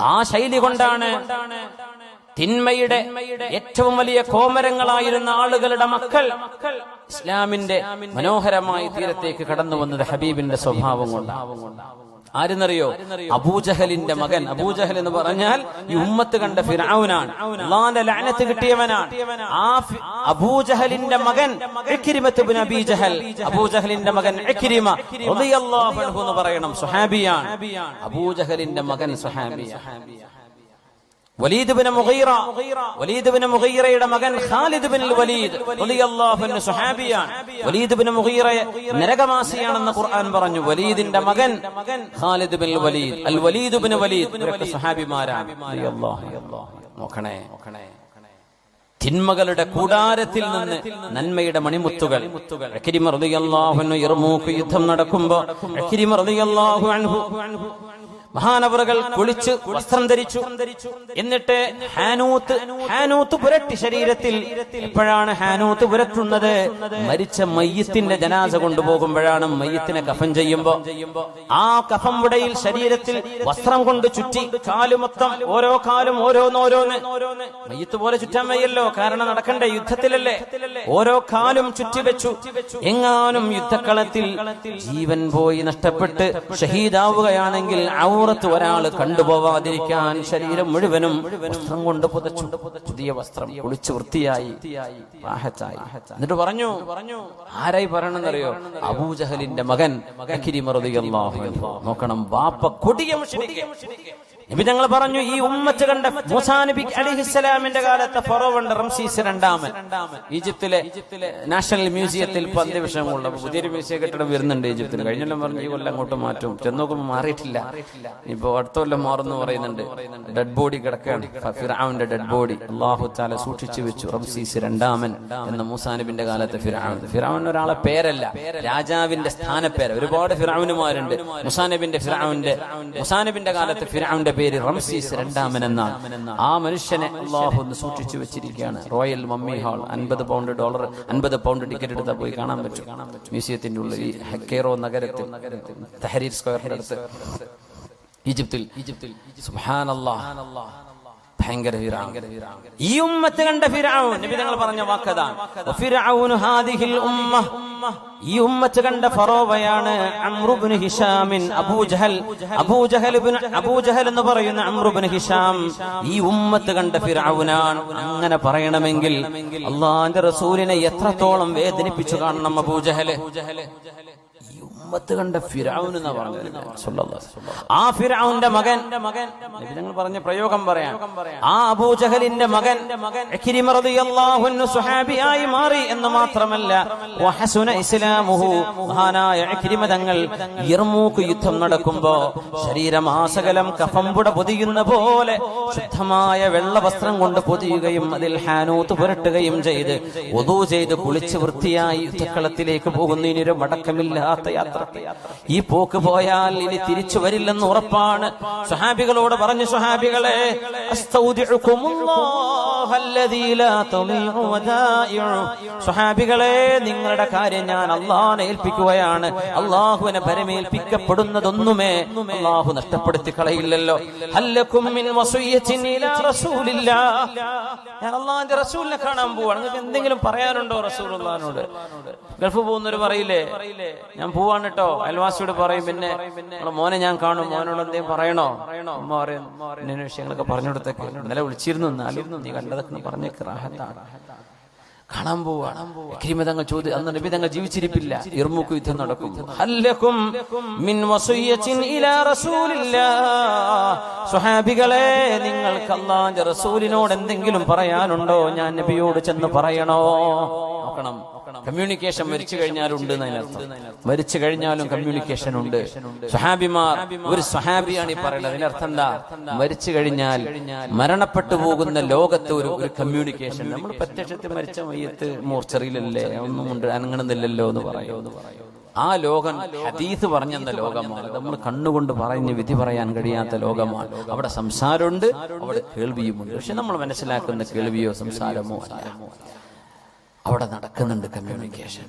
ആ ശൈലി കൊണ്ടാണ് തിന്മയുടെ ഏറ്റവും വലിയ കോമരങ്ങളായിരുന്ന ആളുകളുടെ മക്കൾ ഇസ്ലാമിന്റെ മനോഹരമായ തീരത്തേക്ക് കടന്നു വന്നത് ഹബീബിന്റെ സ്വഭാവം കൊണ്ടാണ്. ആരെന്നറിയോ? അബൂജഹലിന്റെ മകൻ. അബൂജഹൽ എന്ന് പറഞ്ഞാൽ ഈ ഉമ്മത്ത് കണ്ട ഫിറാവുനാണ് അള്ളാന്റെ ലഅനത്ത് കിട്ടിയവനാണ്. ആ അബൂജഹലിന്റെ മകൻ ഇക്രിമത്ത് ഇബ്നു അബീ ജഹൽ. അബൂജഹലിന്റെ മകൻ എന്ന് പറയണം. സുഹാബിയാണ് അബൂജഹലിന്റെ മകൻ സുഹാബിയാണ് മകൻ വലീദ് ഖുർആൻ പറഞ്ഞു. വലീദിന്റെ മകൻ വലീദ് അൽ വലീദ് നോക്കണേ. തിന്മകളുടെ കൂടാരത്തിൽ നിന്ന് നന്മയുടെ മണിമുത്തുകൾ. യുദ്ധം നടക്കുമ്പോ മഹാനവറുകൾ കുളിച്ച് വസ്ത്രം ധരിച്ചു. എന്നിട്ട് ഹാനൂത്ത് ഹാനൂത്ത് പുരട്ടി ശരീരത്തിൽ എപ്പോഴാണ് ഹാനൂത്ത് പുരട്ടുന്നത് മരിച്ച മയ്യത്തിന്റെ ജനാസ കൊണ്ടുപോകുമ്പോഴാണ് മയ്യത്തിനെ കഫം ചെയ്യുമ്പോ ആ കഫം വിടയിൽ ശരീരത്തിൽ വസ്ത്രം കൊണ്ട് ചുറ്റി കാലു മൊത്തം ഓരോ കാലും ഓരോന്നോരോന്ന് മയ്യത്ത് പോലെ ചുറ്റാൻ വയ്യല്ലോ കാരണം നടക്കണ്ട യുദ്ധത്തിലല്ലേ? ഓരോ കാലും ചുറ്റി വെച്ചു. എങ്ങാനും യുദ്ധക്കളത്തിൽ ജീവൻ പോയി നഷ്ടപ്പെട്ട് ഷഹീദാവുകയാണെങ്കിൽ ഔറത്ത് ഒരാൾ കണ്ടുപോവാതിരിക്കാൻ ശരീരം മുഴുവനും വസ്ത്രം കൊണ്ട് പുതച്ചു പുതിയ വസ്ത്രം കുളിച്ച് വൃത്തിയായി. എന്നിട്ട് പറഞ്ഞു പറഞ്ഞു ആരായി പറയണമെന്നറിയോ അബൂജഹലിന്റെ മകൻ. നോക്കണം വാപ്പ കൊടിയ. നബി ഞങ്ങൾ പറഞ്ഞു ഈ ഉമ്മത്ത് കണ്ട മൂസാ നബി അലിഹിസ്സലാമിന്റെ കാലത്തെ ഫറോവുണ്ട് റംസീസ് രണ്ടാമൻ. ഈജിപ്തിലെ നാഷണൽ മ്യൂസിയത്തിൽ ഇപ്പൊ അന്ത്യവിഷയമുള്ള പുതിയൊരു മ്യൂസിയം കെട്ടിടം വരുന്നുണ്ട് ഈജിപ്തിൽ. കഴിഞ്ഞെല്ലാം പറഞ്ഞു ഈ കൊല്ലം അങ്ങോട്ട് മാറ്റും. ചെന്ന് നോക്കുമ്പോൾ മാറിയിട്ടില്ല. ഇപ്പൊ അടുത്ത കൊല്ലം മാറുന്നു പറയുന്നുണ്ട്. ഡെഡ് ബോഡി കിടക്കുകയാണ്. ഫിറാവിന്റെ ഡെഡ് ബോഡി അള്ളാഹു താല സൂക്ഷിച്ചു വെച്ചു. റംസീസ് രണ്ടാമൻ എന്ന മൂസാ നബിന്റെ കാലത്തെ ഫിറാവൻ ഫിറാവൻ ഒരാളെ പേരല്ല. രാജാവിന്റെ സ്ഥാനപ്പേര്. ഒരുപാട് ഫിറാവിനുമാരുണ്ട് മുസാനബിന്റെ ഫിറാവിന്റെ മുസാനബിന്റെ കാലത്ത് ഫിറാവിന്റെ പേര് റംസീസ് രണ്ടാമൻ എന്നാണ് ആ മനുഷ്യനെ അള്ളാഹു ഒന്ന് സൂക്ഷിച്ചു വെച്ചിരിക്കുകയാണ്. റോയൽ മമ്മി ഹാൾ അൻപത് പൗണ്ട് ഡോളർ അൻപത് പൗണ്ട് ടിക്കറ്റ് എടുത്താൽ പോയി കാണാൻ പറ്റും. മ്യൂസിയത്തിന്റെ ഉള്ളിൽ ഈ ഹെക്കേറോ നഗരത്തിൽ തഹരീർ സ്ക്വയറിന്റെ അടുത്ത് ഈജിപ്തിൽ. ഈജിപ്തിൽ സുബ്ഹാനല്ലാഹ് ഭയങ്കര. ഈ ഉമ്മത്ത് കണ്ട ഫിറഔൻ നബി തങ്ങൾ പറഞ്ഞ വാക്കതാണ്. വഫിറഔനു ഹാദിഹിൽ ഉമ്മ. ഈ ഉമ്മത്ത് കണ്ട ഫറോവയാണ് അമ്രുബ്നു ഹിഷാമിൻ അബൂജഹൽ അബൂജഹൽ അബൂജഹൽ എന്ന് പറയുന്ന അമ്രുബ്നു ഹിഷാം ഈ ഉമ്മത്ത് കണ്ട ഫിറാവുനാണ്. അങ്ങനെ പറയണമെങ്കിൽ അള്ളാന്റെ റസൂലിനെ എത്രത്തോളം വേദനിപ്പിച്ചു കാണണം അബൂജഹൽ ഈ ഉമ്മത്ത് കണ്ട ഫിറാവുന്ന എന്നാ പറഞ്ഞത്. സല്ലല്ലാഹു ആ ഫിറാവുന്റെ മകൻ ഞങ്ങൾ പറഞ്ഞ പ്രയോഗം പറയാം. ആ അബൂജഹലിന്റെ മകൻ സുഹാബിയായി മാറി എന്ന് മാത്രമല്ല ഇസ്ലാമുഹു മഹാനായ തങ്ങൾ ഇർമൂക്ക് യുദ്ധം നടക്കുമ്പോ ശരീരമാസകലം കഫംപുട പൊതിയുന്ന പോലെ ശുദ്ധമായ വെള്ള വസ്ത്രം കൊണ്ട് പൊതിയുകയും അതിൽ ഹാനൂത്ത് പുരട്ടുകയും ചെയ്ത് ഒതു ചെയ്ത് കുളിച്ച് വൃത്തിയായി യുദ്ധക്കളത്തിലേക്ക് പോകുന്നതിനൊരു മടക്കമില്ലാത്ത യാത്ര. ഈ പോക്ക് പോയാൽ ഇനി തിരിച്ചു വരില്ലെന്ന് ഉറപ്പാണ്. സുഹാബികളോട് പറഞ്ഞു സുഹാബികളെ സുഹാബികളെ നിങ്ങളുടെ കാര്യം ഞാൻ അള്ളാഹനെ ഏൽപ്പിക്കുകയാണ്. അള്ളാഹുവിനെ പരമേൽപ്പിക്കപ്പെടുന്നതൊന്നുമേ അള്ളാഹു നഷ്ടപ്പെടുത്തി കളയില്ലല്ലോ. ഞാൻ റസൂലിനെ കാണാൻ പോവാണ്. നിങ്ങൾക്ക് എന്തെങ്കിലും പറയാനുണ്ടോ റസൂൽ ഗൾഫ് പോകുന്നവര് പറയില്ലേ? ഞാൻ പോവാണ് കേട്ടോ? അയൽവാസിയോട് പറയും പിന്നെ മോനെ ഞാൻ കാണും മോനോട് എന്തെങ്കിലും പറയണോ? അമ്മ പറയും ഇന്ന വിഷയങ്ങളൊക്കെ പറഞ്ഞു കൊടുത്തേക്ക്. ഇന്നലെ വിളിച്ചിരുന്നു എന്നാലും നീ കണ്ടതൊക്കെ പറഞ്ഞേക്ക് റാഹത്താണ്. കാണാൻ പോവാണ് ക്രിമിതങ്ങൾ ചോദ്യം അന്ന് നബി തങ്ങൾ ജീവിച്ചിരിപ്പില്ല. ഇർമുക്ക് യുദ്ധം നടക്കും. മിൻ ഇലാ സ്വഹാബികളെ നിങ്ങൾക്ക് അള്ളാന്റെ റസൂലിനോട് എന്തെങ്കിലും പറയാനുണ്ടോ? ഞാൻ നബിയോട് ചെന്ന് പറയണോ? നോക്കണം. കമ്മ്യൂണിക്കേഷൻ മരിച്ചു കഴിഞ്ഞാലുണ്ട് മരിച്ചു കഴിഞ്ഞാലും കമ്മ്യൂണിക്കേഷൻ ഉണ്ട്. സ്വഹാബിമാർ ഒരു സ്വഹാബിയാണ് ഈ പറയുന്നത്. അതിനർത്ഥം എന്താ? മരിച്ചു കഴിഞ്ഞാൽ മരണപ്പെട്ടു പോകുന്ന ലോകത്ത് ഒരു ഒരു കമ്മ്യൂണിക്കേഷൻ നമ്മൾ പ്രത്യക്ഷത്തിൽ മരിച്ച മയ്യത്ത് മോർച്ചറിയിലല്ലേ? ഒന്നും ഉണ്ട്. അനങ്ങണമെന്നില്ലല്ലോ എന്ന് പറയുന്നു ആ ലോകം ഹദീസ് പറഞ്ഞെന്ന ലോകമാണ്. നമ്മൾ കണ്ണുകൊണ്ട് പറഞ്ഞ് വിധി പറയാൻ കഴിയാത്ത ലോകമാണ്. അവിടെ സംസാരമുണ്ട് അവിടെ കേൾവിയുമുണ്ട്. പക്ഷെ നമ്മൾ മനസ്സിലാക്കുന്ന കേൾവിയോ സംസാരമോ അല്ല. അവിടെ നടക്കുന്നുണ്ട് കമ്മ്യൂണിക്കേഷൻ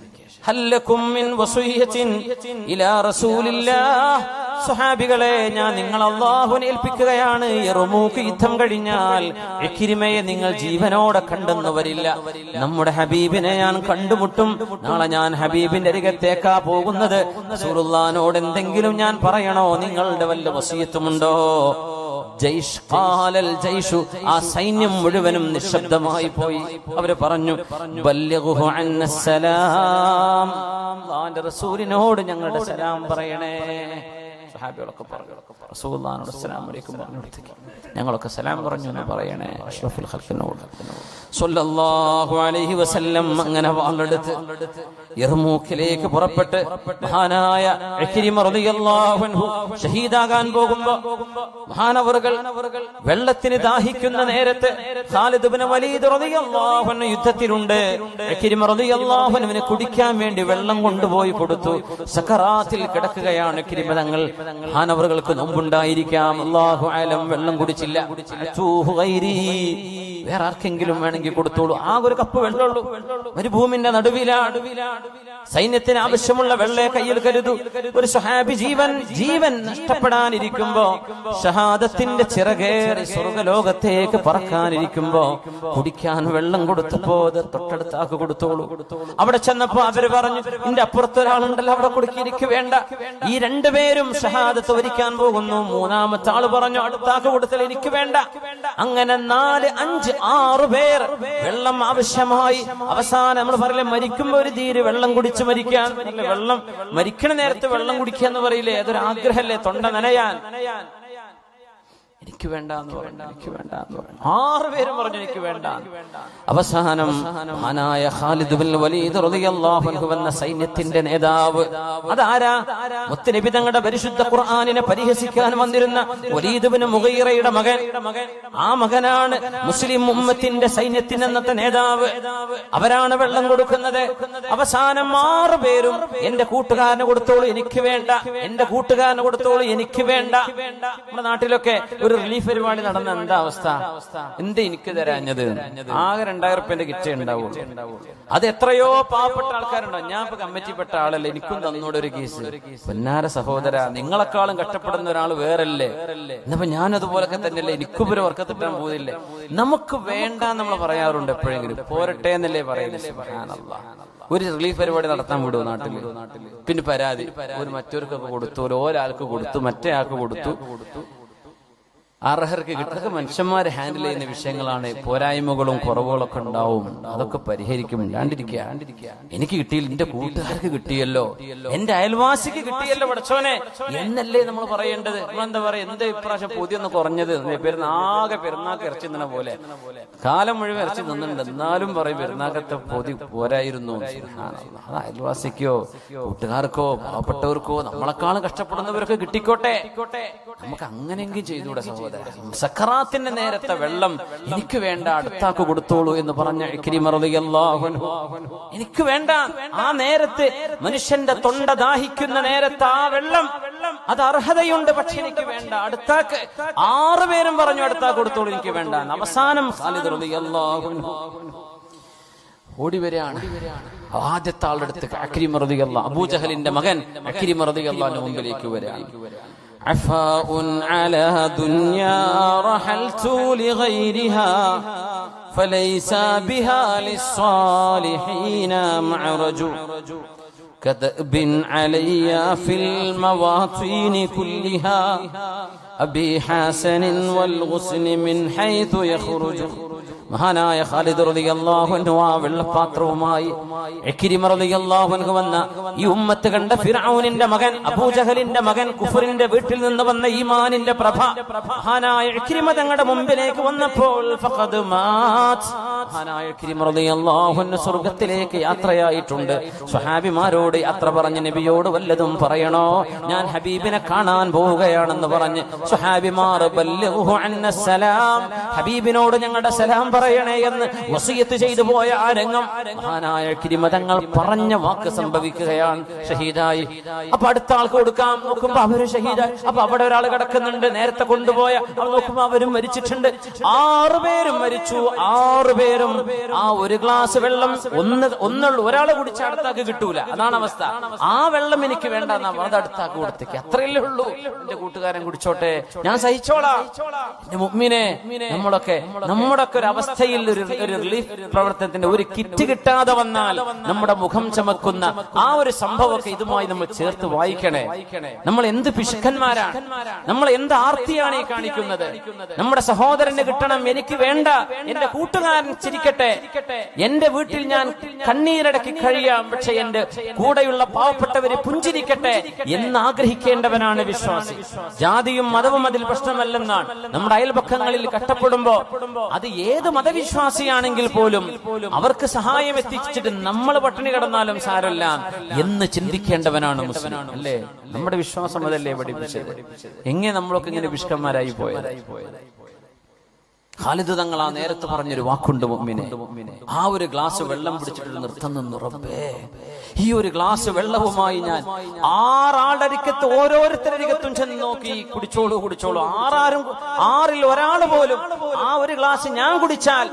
സുഹാബികളെ ഞാൻ നിങ്ങൾ അള്ളാഹുവിനെ ഏൽപ്പിക്കുകയാണ്. യറുമൂക്ക് യുദ്ധം കഴിഞ്ഞാൽ എക്കിരിമയെ നിങ്ങൾ ജീവനോടെ കണ്ടെന്ന് വരില്ല നമ്മുടെ ഹബീബിനെ ഞാൻ കണ്ടുമുട്ടും. നാളെ ഞാൻ ഹബീബിന്റെ അരികത്തേക്കാ പോകുന്നത്. സുറുല്ലാനോട് എന്തെങ്കിലും ഞാൻ പറയണോ? നിങ്ങളുടെ വല്ല വസീയത്തുമുണ്ടോ? ആ സൈന്യം മുഴുവനും നിശബ്ദമായി പോയി. അവർ പറഞ്ഞു അള്ളാന്റെ റസൂലിനോട് ഞങ്ങളുടെ സലാം പറയണേ. പറഞ്ഞു സലാം അലൈക്കും പറഞ്ഞു ഞങ്ങളൊക്കെ സലാം പറഞ്ഞു എന്ന് പറയണേ. അഷ്റഫുൽ ഖൽഖിനോട്. സല്ലല്ലാഹു അലൈഹി വസല്ലം അങ്ങനെ യർമൂക്കിലേക്ക് പുറപ്പെട്ട് മഹാനായ ഷഹീദാകാൻ പോകുമ്പോ മഹാനവറുകൾ വെള്ളത്തിന് ദാഹിക്കുന്ന നേരത്ത് യുദ്ധത്തിലുണ്ട്. അൻഹുവിന് കുടിക്കാൻ വേണ്ടി വെള്ളം കൊണ്ടുപോയി കൊടുത്തു. സക്കറാത്തിൽ കിടക്കുകയാണ് തങ്ങൾ. മഹാനവറുകൾക്ക് നോമ്പുണ്ടായിരിക്കാം. അല്ലാഹു ആലം വെള്ളം കുടിച്ചില്ല. വേറെ ആർക്കെങ്കിലും വേണമെങ്കിൽ കൊടുത്തോളൂ. ആ ഒരു കപ്പ് വെള്ളമുള്ളൂ മരുഭൂമിന്റെ നടുവിലാണ്. സൈന്യത്തിന് ആവശ്യമുള്ള വെള്ളയെ കയ്യിൽ കരുതു. ഒരു സഹാബി ജീവൻ ജീവൻ നഷ്ടപ്പെടാനിരിക്കുമ്പോ ഷഹാദത്തിന്റെ ചിറകേറി സ്വർഗലോകത്തേക്ക് പറക്കാനിരിക്കുമ്പോ കുടിക്കാൻ വെള്ളം കൊടുത്തപ്പോ അത് കൊടുത്തോളൂ. അവിടെ ചെന്നപ്പോ അവർ പറഞ്ഞു എന്റെ അപ്പുറത്തൊരാളുണ്ടല്ലോ അവിടെ കൊടുക്കി വേണ്ട. ഈ രണ്ടുപേരും ഷഹാദത്ത് വരിക്കാൻ പോകുന്നു. മൂന്നാമത്തെ ആൾ പറഞ്ഞു അടുത്താക്ക് കൊടുത്തൽ എനിക്ക് വേണ്ട. അങ്ങനെ നാല് അഞ്ച് ആറ് പേർ വെള്ളം ആവശ്യമായി. അവസാനം നമ്മൾ പറയില്ലേ മരിക്കുമ്പോ ഒരു തീര് വെള്ളം കുടിച്ച് മരിക്കാൻ. വെള്ളം മരിക്കണ നേരത്ത് വെള്ളം കുടിക്കുക എന്ന് പറയില്ലേ അതൊരു ആഗ്രഹല്ലേ തൊണ്ട നനയാൻ. എനിക്ക് വേണ്ട എന്ന് പറഞ്ഞു എനിക്ക് വേണ്ട എന്ന് പറഞ്ഞു. ആറ് പേരും പറഞ്ഞു എനിക്ക് വേണ്ട അവസാനം മഹാനായ ഖാലിദ് ബിൻ വലീദ് റളിയല്ലാഹു അൻഹു എന്ന സൈന്യത്തിന്റെ നേതാവ്. അതാരാ? മുത്തനബി തങ്ങളുടെ പരിശുദ്ധ ഖുർആനിനെ പരിഹസിക്കാൻ വന്നിരുന്ന വലീദ് ബിൻ മുഗീറയുടെ മകൻ. ആ മകനാണ് മുസ്ലിം ഉമ്മത്തിന്റെ സൈന്യത്തിന് അന്നത്തെ നേതാവ്. അവരാണ് വെള്ളം കൊടുക്കുന്നത്. അവസാനം ആറ് പേരും എന്റെ കൂട്ടുകാരന് കൊടുത്തോളൂ എനിക്ക് വേണ്ട. എന്റെ കൂട്ടുകാരന് കൊടുത്തോളൂ എനിക്ക് വേണ്ട. നമ്മുടെ നാട്ടിലൊക്കെ ഒരു റിലീഫ് പരിപാടി നടന്ന എന്താ അവസ്ഥ? എന്ത് എനിക്ക് തരാഞ്ഞത്? ആകെ രണ്ടായിരം റുപ്യന്റെ കിറ്റേ ഉണ്ടാവും അത് എത്രയോ പാവപ്പെട്ട ആൾക്കാരുണ്ടാവും ഞാൻ ഇപ്പൊ കമ്മിറ്റിപ്പെട്ട ആളല്ലേ എനിക്കും തന്നോട് ഒരു കേസ് പൊന്നാര സഹോദര നിങ്ങളെക്കാളും കഷ്ടപ്പെടുന്ന ഒരാൾ വേറല്ലേ? എന്നപ്പോ ഞാൻ അതുപോലൊക്കെ തന്നെയല്ലേ എനിക്കും ഒരു വർക്ക് വർക്കത്തിട്ടാൻ പോകുന്നില്ലേ? നമുക്ക് വേണ്ട നമ്മൾ പറയാറുണ്ട് എപ്പോഴെങ്കിലും. പോരട്ടെ എന്നല്ലേ പറയുന്നത്. ഒരു റിലീഫ് പരിപാടി നടത്താൻ വിടുവോ നാട്ടിൽ പിന്നെ പരാതി. ഒരു മറ്റവർക്കൊക്കെ കൊടുത്തു ഒരു ഒരാൾക്ക് കൊടുത്തു മറ്റേ ആൾക്ക് കൊടുത്തു. അർഹർക്ക് കിട്ടുക മനുഷ്യന്മാരെ ഹാൻഡിൽ ചെയ്യുന്ന വിഷയങ്ങളാണ്. പോരായ്മകളും കുറവുകളൊക്കെ ഉണ്ടാവും. അതൊക്കെ പരിഹരിക്കും. ഇല്ലാണ്ടിരിക്കുക. എനിക്ക് കിട്ടിയില്ല. എന്റെ കൂട്ടുകാർക്ക് കിട്ടിയല്ലോ. എന്റെ അയൽവാസിക്ക് കിട്ടിയല്ലോ പഠിച്ചോനെ എന്നല്ലേ നമ്മൾ പറയേണ്ടത്? നമ്മളെന്താ പറയാ? എന്ത് ഇപ്രാവശ്യം പുതിയൊന്ന് കുറഞ്ഞത്? പെരുന്നാകെ പെരുന്നാക്ക് ഇറച്ചി നിന്ന പോലെ. കാലം മുഴുവൻ ഇറച്ചി നിന്നുണ്ട് എന്നാലും പറയും പെരുന്നാക്കത്തെ പൊതി പോരായിരുന്നു. അത് അയൽവാസിക്കോ കൂട്ടുകാർക്കോ പാവപ്പെട്ടവർക്കോ നമ്മളെക്കാളും കഷ്ടപ്പെടുന്നവരൊക്കെ കിട്ടിക്കോട്ടെ. നമുക്ക് അങ്ങനെയെങ്കിലും ചെയ്തുകൂടെ സഹോദരൻ. സക്കറാത്തിന്റെ നേരത്തെ വെള്ളം എനിക്ക് വേണ്ട അടുത്താക്ക് കൊടുത്തോളൂ എന്ന് പറഞ്ഞ. എനിക്ക് വേണ്ട ആ നേരത്ത് മനുഷ്യന്റെ തൊണ്ട ദാഹിക്കുന്ന നേരത്ത് ആ വെള്ളം അത് അർഹതയുണ്ട് പക്ഷെ എനിക്ക് വേണ്ട അടുത്താക്ക് ആറുപേരും പറഞ്ഞു അടുത്താക്ക് കൊടുത്തോളൂ എനിക്ക് വേണ്ട അവസാനം ഖാലിദ് റളിയല്ലാഹു ആദ്യത്തെ ആളുടെ അടുത്ത് അക്രിമറുതിയല്ല അബൂജഹലിന്റെ മകൻ അക്രിമറുതിയല്ലാന്റെ മുമ്പിലേക്ക് വരികയാണ്. عفاء على دنيا رحلت لغيرها فليس بها للصالحين معرج. كدأب علي في المواطين كلها أبي حسن والغصن من حيث يخرج. മഹാനായ ഖാലിദ് റളിയല്ലാഹു അൻഹു ആ വെള്ളപാത്രവുമായി അൻഹു വന്ന ഈ ഉമ്മത്ത് കണ്ട ഫിർഔനിന്റെ മകൻ അബൂജഹലിന്റെ മകൻ കുഫറിന്റെ വീട്ടിൽ നിന്ന് വന്ന ഈമാനിന്റെ പ്രഭ. മഹാനായ ഇക്രിമ തങ്ങളുടെ മുമ്പിലേക്ക് വന്നപ്പോൾ ഫഖദ് മാത് മഹാനായ ഇക്രിമ റളിയല്ലാഹു അൻഹു സ്വർഗത്തിലേക്ക് യാത്രയായിട്ടുണ്ട്. സ്വഹാബിമാരോട് യാത്ര പറഞ്ഞ് നബിയോട് വല്ലതും പറയണോ? ഞാൻ ഹബീബിനെ കാണാൻ പോവുകയാണെന്ന് പറഞ്ഞ് സ്വഹാബിമാർ ഹബീബിനോട് ഞങ്ങളുടെ സലാം പറയണേ എന്ന് വസിയത്ത് ചെയ്തു പോയ ആ രംഗം മഹാനായ കിരിമതങ്ങൾ പറഞ്ഞ വാക്ക് സംഭവിക്കുകയാണ്. ഷഹീദായി. അപ്പൊ അടുത്ത ആൾക്ക് കൊടുക്കാം. നോക്കുമ്പോ അവർ ഷഹീദായി. അപ്പൊ അവിടെ ഒരാൾ കിടക്കുന്നുണ്ട്. നേരത്തെ കൊണ്ടുപോയ നോക്കുമ്പോ അവരും മരിച്ചിട്ടുണ്ട്. ആറുപേരും മരിച്ചു. ആറുപേരും ആ ഒരു ഗ്ലാസ് വെള്ളം ഒന്ന് ഒന്നുള്ളൂ. ഒരാൾ കുടിച്ച അടുത്താക്ക് കിട്ടൂല. അതാണ് അവസ്ഥ. ആ വെള്ളം എനിക്ക് വേണ്ട അത് അടുത്താക്ക് കൊടുത്തേക്ക്. അത്രയല്ലേ ഉള്ളൂ. എന്റെ കൂട്ടുകാരൻ കുടിച്ചോട്ടെ. ഞാൻ സഹിച്ചോളാം. നമ്മളൊക്കെ നമ്മുടെ നമ്മുടെയൊക്കെ ഒരു അവസ്ഥയിൽ ഒരു റിലീഫ് പ്രവർത്തനത്തിന്റെ ഒരു കിറ്റ് കിട്ടാതെ വന്നാൽ നമ്മുടെ മുഖം ചമക്കുന്ന ആ ഒരു സംഭവമൊക്കെ ഇതുമായി നമ്മൾ ചേർത്ത് വായിക്കണേ. നമ്മൾ എന്ത് പിശുക്കന്മാരാണ്? നമ്മൾ എന്ത് ആർത്തിയാണ് ഈ കാണിക്കുന്നത്? നമ്മുടെ സഹോദരന് കിട്ടണം എനിക്ക് വേണ്ട എന്റെ കൂട്ടുകാരൻ ചിരിക്കട്ടെ. എന്റെ വീട്ടിൽ ഞാൻ കണ്ണീരടക്കി കഴിയാം പക്ഷെ എന്റെ കൂടെയുള്ള പാവപ്പെട്ടവര് പുഞ്ചിരിക്കട്ടെ എന്ന് ആഗ്രഹിക്കേണ്ടവനാണ് വിശ്വാസി. ജാതിയും മതവും അതിൽ പ്രശ്നമല്ലെന്നാണ്. നമ്മുടെ അയൽപക്കങ്ങളിൽ കഷ്ടപ്പെടുമ്പോ അത് ഏത് മതവിശ്വാസിയാണെങ്കിൽ പോലും അവർക്ക് സഹായം എത്തിച്ചിട്ട് നമ്മൾ പട്ടിണി കിടന്നാലും സാരല്ല എന്ന് ചിന്തിക്കേണ്ടവനാണ് മുസ്ലിം അല്ലേ? നമ്മുടെ വിശ്വാസം അതല്ലേ പഠിപ്പിച്ചത്? എങ്ങനെ നമ്മളൊക്കെ ഇങ്ങനെ വിഷ്കന്മാരായി പോയത്? ഖാലിദ് തങ്ങൾ ആ നേരത്തെ പറഞ്ഞൊരു വാക്കുണ്ട് മുമ്മിനെ ആ ഒരു ഗ്ലാസ് വെള്ളം പിടിച്ചിട്ട് നൃത്തം റബ്ബേ. ഈ ഒരു ഗ്ലാസ് വെള്ളവുമായി ഞാൻ ആറാളുടെ അരിക്കത്ത് ഓരോരുത്തരരികത്തും ചെന്ന് നോക്കി കുടിച്ചോളൂ കുടിച്ചോളൂ. ആറാരും ആറിൽ ഒരാൾ പോലും ആ ഒരു ഗ്ലാസ് ഞാൻ കുടിച്ചാൽ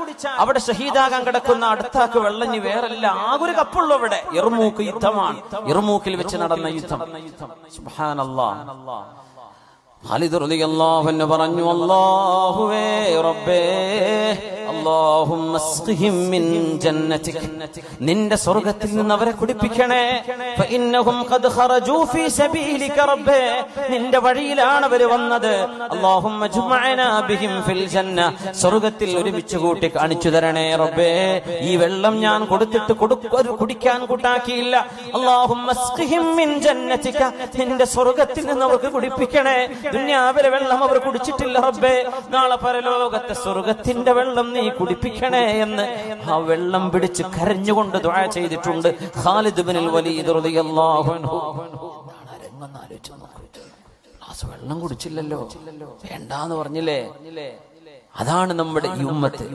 അവിടെ ഷഹീദാകാൻ കിടക്കുന്ന അടുത്താക്ക് വെള്ളഞ്ഞി വേറല്ല. ആ ഒരു കപ്പുള്ളൂ അവിടെ. ഇറുമൂക്ക് യുദ്ധമാണ്. ഇറുമൂക്കിൽ വെച്ച് നടന്ന യുദ്ധം. പറഞ്ഞു അല്ലാഹുവേ റബ്ബേ നിന്റെ സ്വർഗത്തിൽ നിന്ന് അവരെ കുടിപ്പിക്കണേ. നിന്റെ വഴിയിലാണ് അവർ വന്നത്. സ്വർഗത്തിൽ ഒരുമിച്ച് കൂട്ടി കാണിച്ചു തരണേ റബ്ബേ. ഈ വെള്ളം ഞാൻ കൊടുത്തിട്ട് കൊടുക്ക കുടിക്കാൻ കൂട്ടാക്കിയില്ല. അള്ളാഹും നിന്റെ സ്വർഗത്തിൽ നിന്ന് അവർക്ക് കുടിപ്പിക്കണേ. ദുന്യാവിലെ വെള്ളം അവർ കുടിച്ചിട്ടില്ല റബ്ബേ. നാളെ പരലോകത്തെ സ്വർഗത്തിന്റെ വെള്ളം നീ കുടിപ്പിക്കണേ എന്ന് ആ വെള്ളം പിടിച്ച് കരഞ്ഞുകൊണ്ട് ദുആ ചെയ്തിട്ടുണ്ട്. ഖാലിദ് ബിനിൽ ഗ്ലാസ് വെള്ളം കുടിച്ചില്ലല്ലോ. വേണ്ടാന്ന് പറഞ്ഞില്ലേ? അതാണ് നമ്മുടെ ഈ ഉമ്മത്ത്.